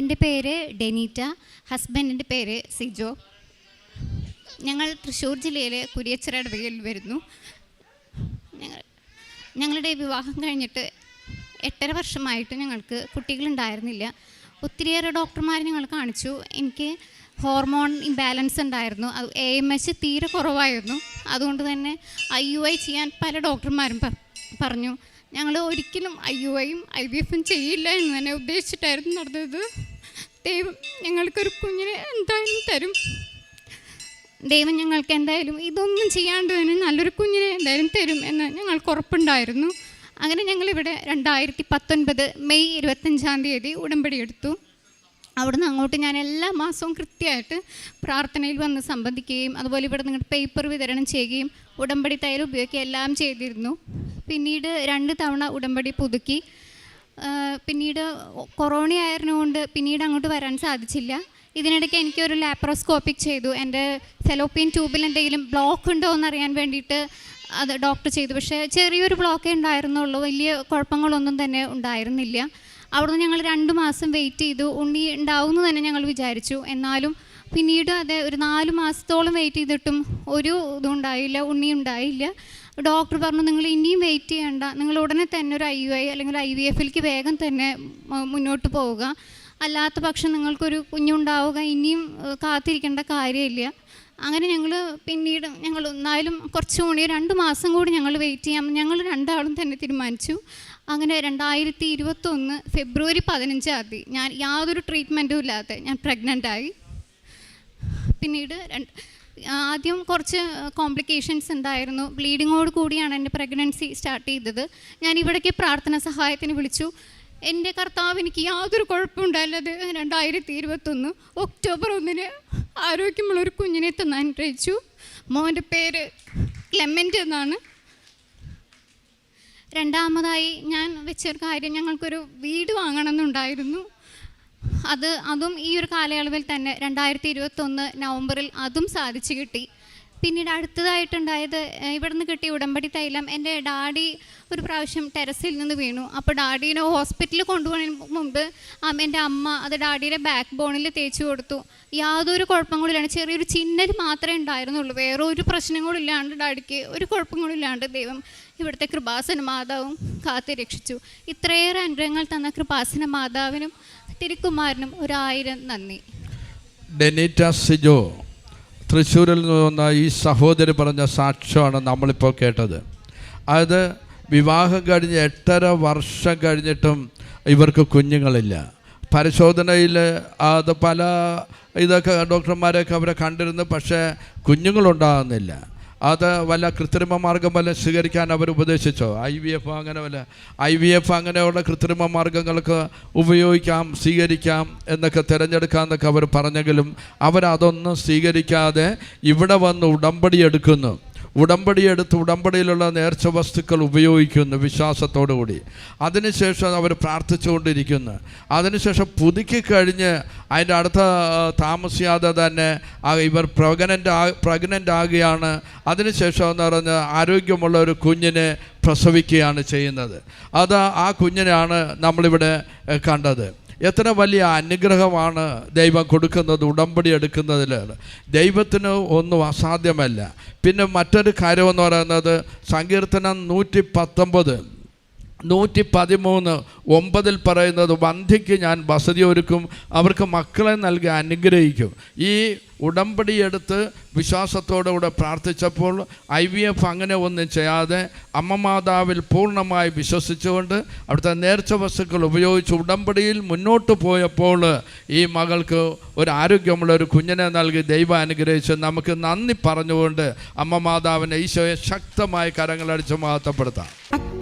എന്റെ പേര് ഡെനീറ്റ. ഹസ്ബൻഡിന്റെ പേര് സിജോ. ഞങ്ങൾ തൃശ്ശൂർ ജില്ലയിലെ കുരിയച്ചിറയുടെ വീട്ടിൽ വരുന്നു. ഞങ്ങൾ ഞങ്ങളുടെ വിവാഹം കഴിഞ്ഞിട്ട് എട്ടര വർഷമായിട്ട് ഞങ്ങൾക്ക് കുട്ടികളുണ്ടായിരുന്നില്ല. ഒത്തിരിയേറെ ഡോക്ടർമാർ ഞങ്ങൾ കാണിച്ചു. എനിക്ക് ഹോർമോൺ ഇംബാലൻസ് ഉണ്ടായിരുന്നു. അത് എ എം എച്ച് തീരെ കുറവായിരുന്നു. അതുകൊണ്ട് തന്നെ ഐ യു ഐ ചെയ്യാൻ പല ഡോക്ടർമാരും പറഞ്ഞു. ഞങ്ങൾ ഒരിക്കലും ഐ യു ഐയും ഐ വി എഫും ചെയ്യില്ല എന്ന് തന്നെ ഉദ്ദേശിച്ചിട്ടായിരുന്നു നടന്നത്. ദൈവം ഞങ്ങൾക്കൊരു കുഞ്ഞിനെ എന്തായാലും തരും. ദൈവം ഞങ്ങൾക്ക് എന്തായാലും ഇതൊന്നും ചെയ്യാണ്ട് തന്നെ നല്ലൊരു കുഞ്ഞിനെ എന്തായാലും തരും എന്ന് ഞങ്ങൾക്ക് ഉറപ്പുണ്ടായിരുന്നു. അങ്ങനെ ഞങ്ങളിവിടെ രണ്ടായിരത്തി പത്തൊൻപത് മെയ് ഇരുപത്തഞ്ചാം തീയതി ഉടമ്പടി എടുത്തു. അവിടുന്ന് അങ്ങോട്ട് ഞാൻ എല്ലാ മാസവും കൃത്യമായിട്ട് പ്രാർത്ഥനയിൽ വന്ന് സംബന്ധിക്കുകയും അതുപോലെ ഇവിടെ നിങ്ങളുടെ പേപ്പർ വിതരണം ചെയ്യുകയും ഉടമ്പടി തയ്യൽ ഉപയോഗിക്കുകയും എല്ലാം ചെയ്തിരുന്നു. പിന്നീട് രണ്ട് തവണ ഉടമ്പടി പുതുക്കി. പിന്നീട് കൊറോണ ആയിരുന്നുകൊണ്ട് പിന്നീട് അങ്ങോട്ട് വരാൻ സാധിച്ചില്ല. ഇതിനിടയ്ക്ക് എനിക്കൊരു ലാപ്രോസ്കോപ്പിക് ചെയ്തു. എന്റെ സെലോപ്പിയൻ ട്യൂബിൽ എന്തെങ്കിലും ബ്ലോക്ക് ഉണ്ടോ എന്നറിയാൻ വേണ്ടിയിട്ട് അത് ഡോക്ടർ ചെയ്തു. പക്ഷേ ചെറിയൊരു ബ്ലോക്കേ ഉണ്ടായിരുന്നുള്ളൂ. വലിയ കുഴപ്പങ്ങളൊന്നും തന്നെ ഉണ്ടായിരുന്നില്ല. അവിടുന്ന് ഞങ്ങൾ രണ്ട് മാസം വെയിറ്റ് ചെയ്തു. ഉണ്ണി ഉണ്ടാവും എന്ന് തന്നെ ഞങ്ങൾ വിചാരിച്ചു. എന്നാലും പിന്നീട് അത് ഒരു നാല് മാസത്തോളം വെയിറ്റ് ചെയ്തിട്ടും ഒരു ഇതും ഉണ്ടായില്ല ഉണ്ണി ഉണ്ടായില്ല. ഡോക്ടർ പറഞ്ഞു നിങ്ങൾ ഇനിയും വെയിറ്റ് ചെയ്യണ്ട. നിങ്ങൾ ഉടനെ തന്നെ ഒരു ഐ യു ഐ അല്ലെങ്കിൽ ഐ വി എഫിലേക്ക് വേഗം തന്നെ മുന്നോട്ട് പോവുക. അല്ലാത്ത പക്ഷം നിങ്ങൾക്കൊരു കുഞ്ഞുണ്ടാവുക. ഇനിയും കാത്തിരിക്കേണ്ട കാര്യമില്ല. അങ്ങനെ ഞങ്ങൾ പിന്നീട് ഞങ്ങൾ എന്നാലും കുറച്ച് കൂടി രണ്ട് മാസം കൂടി ഞങ്ങൾ വെയിറ്റ് ചെയ്യാം. ഞങ്ങൾ രണ്ടാളും തന്നെ തീരുമാനിച്ചു. അങ്ങനെ രണ്ടായിരത്തി ഇരുപത്തൊന്ന് ഫെബ്രുവരി പതിനഞ്ചാം തീയതി ഞാൻ യാതൊരു ട്രീറ്റ്മെന്റും ഇല്ലാതെ ഞാൻ പ്രഗ്നന്റായി പിന്നീട് രണ്ട് ആദ്യം കുറച്ച് കോംപ്ലിക്കേഷൻസ് ഉണ്ടായിരുന്നു. ബ്ലീഡിങ്ങോട് കൂടിയാണ് എന്റെ പ്രഗ്നൻസി സ്റ്റാർട്ട് ചെയ്തത്. ഞാൻ ഇവിടേക്ക് പ്രാർത്ഥന സഹായത്തിന് വിളിച്ചു. എന്റെ കർത്താവ് എനിക്ക് യാതൊരു കുഴപ്പമുണ്ടായില്ലത്. രണ്ടായിരത്തി ഇരുപത്തൊന്ന് ഒക്ടോബർ ഒന്നിന് ആരോഗ്യമുള്ള ഒരു കുഞ്ഞിനെ തന്നെ അനുഗ്രഹിച്ചു മോന്റെ പേര് ക്ലെമന്റ് എന്നാണ്. രണ്ടാമതായി ഞാൻ വെച്ചൊരു കാര്യം ഞങ്ങൾക്കൊരു വീട് വാങ്ങണമെന്നുണ്ടായിരുന്നു. അത് അതും ഈ ഒരു കാലയളവിൽ തന്നെ രണ്ടായിരത്തി ഇരുപത്തൊന്ന് നവംബറിൽ അതും സാധിച്ചു കിട്ടി. പിന്നീട് അടുത്തതായിട്ടുണ്ടായത് ഇവിടെ ഇവിടുന്ന് കിട്ടിയ ഉടമ്പടി തൈലം എന്റെ ഡാഡി ഒരു പ്രാവശ്യം ടെറസിൽ നിന്ന് വീണു. അപ്പോൾ ഡാഡീനെ ഹോസ്പിറ്റലിൽ കൊണ്ടുപോകുന്നതിന് മുമ്പ് എന്റെ അമ്മ അത് ഡാഡിയുടെ ബാക്ക് ബോണിൽ തേച്ച് കൊടുത്തു. യാതൊരു കുഴപ്പങ്ങളും ചെറിയൊരു ചിന്നൽ മാത്രമേ ഉണ്ടായിരുന്നുള്ളൂ. വേറെ ഒരു പ്രശ്നങ്ങളില്ലാണ്ട് ഡാഡിക്ക് ഒരു കുഴപ്പങ്ങളും ഇല്ലാണ്ട് ദൈവം ഇവിടുത്തെ കൃപാസന മാതാവും കാത്തു രക്ഷിച്ചു. ഇത്രയേറെ അനുഗ്രഹങ്ങൾ തന്ന കൃപാസന മാതാവിനും തിരുക്കുമാരനും ഒരായിരം നന്ദി. ഡെനിറ്റ സിജോ. തൃശ്ശൂരിൽ നിന്ന് വന്ന ഈ സഹോദരി പറഞ്ഞ സാക്ഷ്യമാണ് നമ്മളിപ്പോൾ കേട്ടത്. അത് വിവാഹം കഴിഞ്ഞ് എട്ടര വർഷം കഴിഞ്ഞിട്ടും ഇവർക്ക് കുഞ്ഞുങ്ങളില്ല. പരിശോധനയിൽ അത് പല ഇതൊക്കെ ഡോക്ടർമാരെയൊക്കെ അവരെ കണ്ടിരുന്നു പക്ഷേ കുഞ്ഞുങ്ങളുണ്ടാകുന്നില്ല. അത് വല്ല കൃത്രിമ മാർഗം വല്ല സ്വീകരിക്കാൻ അവർ ഉപദേശിച്ചോ? ഐ വി എഫ് അങ്ങനെ വല്ല ഐ വി എഫ് അങ്ങനെയുള്ള കൃത്രിമ മാർഗങ്ങൾക്ക് ഉപയോഗിക്കാം സ്വീകരിക്കാം എന്നൊക്കെ തിരഞ്ഞെടുക്കാം എന്നൊക്കെ അവർ പറഞ്ഞെങ്കിലും അവരതൊന്നും സ്വീകരിക്കാതെ ഇവിടെ വന്ന് ഉടമ്പടി എടുക്കുന്നു. ഉടമ്പടി എടുത്ത് ഉടമ്പടിയിലുള്ള നേർച്ച വസ്തുക്കൾ ഉപയോഗിക്കുന്നു വിശ്വാസത്തോടു കൂടി അതിനുശേഷം അവർ പ്രാർത്ഥിച്ചുകൊണ്ടിരിക്കുന്നു. അതിനുശേഷം പുതുക്കി കഴിഞ്ഞ് അതിന്റെ അടുത്ത താമസിയാതെ തന്നെ ഇവർ പ്രഗ്നന്റ് പ്രഗ്നന്റ് ആകുകയാണ്. അതിനുശേഷം എന്ന് പറഞ്ഞ് ആരോഗ്യമുള്ള ഒരു കുഞ്ഞിനെ പ്രസവിക്കുകയാണ് ചെയ്യുന്നത്. അത് ആ കുഞ്ഞിനാണ് നമ്മളിവിടെ കണ്ടത്. എത്ര വലിയ അനുഗ്രഹമാണ് ദൈവം കൊടുക്കുന്നത് ഉടമ്പടി എടുക്കുന്നതിൽ ദൈവത്തിന് ഒന്നും അസാധ്യമല്ല. പിന്നെ മറ്റൊരു കാര്യമെന്ന് പറയുന്നത് സങ്കീർത്തനം നൂറ്റി പത്തൊമ്പത് നൂറ്റി പതിമൂന്ന് ഒമ്പതിൽ പറയുന്നത് വന്ധ്യയ്ക്ക് ഞാൻ വസതി ഒരുക്കും അവർക്ക് മക്കളെ നൽകി അനുഗ്രഹിക്കും. ഈ ഉടമ്പടി എടുത്ത് വിശ്വാസത്തോടുകൂടെ പ്രാർത്ഥിച്ചപ്പോൾ ഐ വി എഫ് അങ്ങനെ ഒന്നും ചെയ്യാതെ അമ്മ മാതാവിൽ പൂർണമായി വിശ്വസിച്ചുകൊണ്ട് അവിടുത്തെ നേർച്ച വസ്തുക്കൾ ഉപയോഗിച്ച് ഉടമ്പടിയിൽ മുന്നോട്ട് പോയപ്പോൾ ഈ മകൾക്ക് ഒരു ആരോഗ്യമുള്ള ഒരു കുഞ്ഞിനെ നൽകി ദൈവം അനുഗ്രഹിച്ച്. നമുക്ക് നന്ദി പറഞ്ഞുകൊണ്ട് അമ്മ മാതാവിനെ ഈശോയെ ശക്തമായി കരങ്ങളടിച്ച് മഹത്വപ്പെടുത്താം.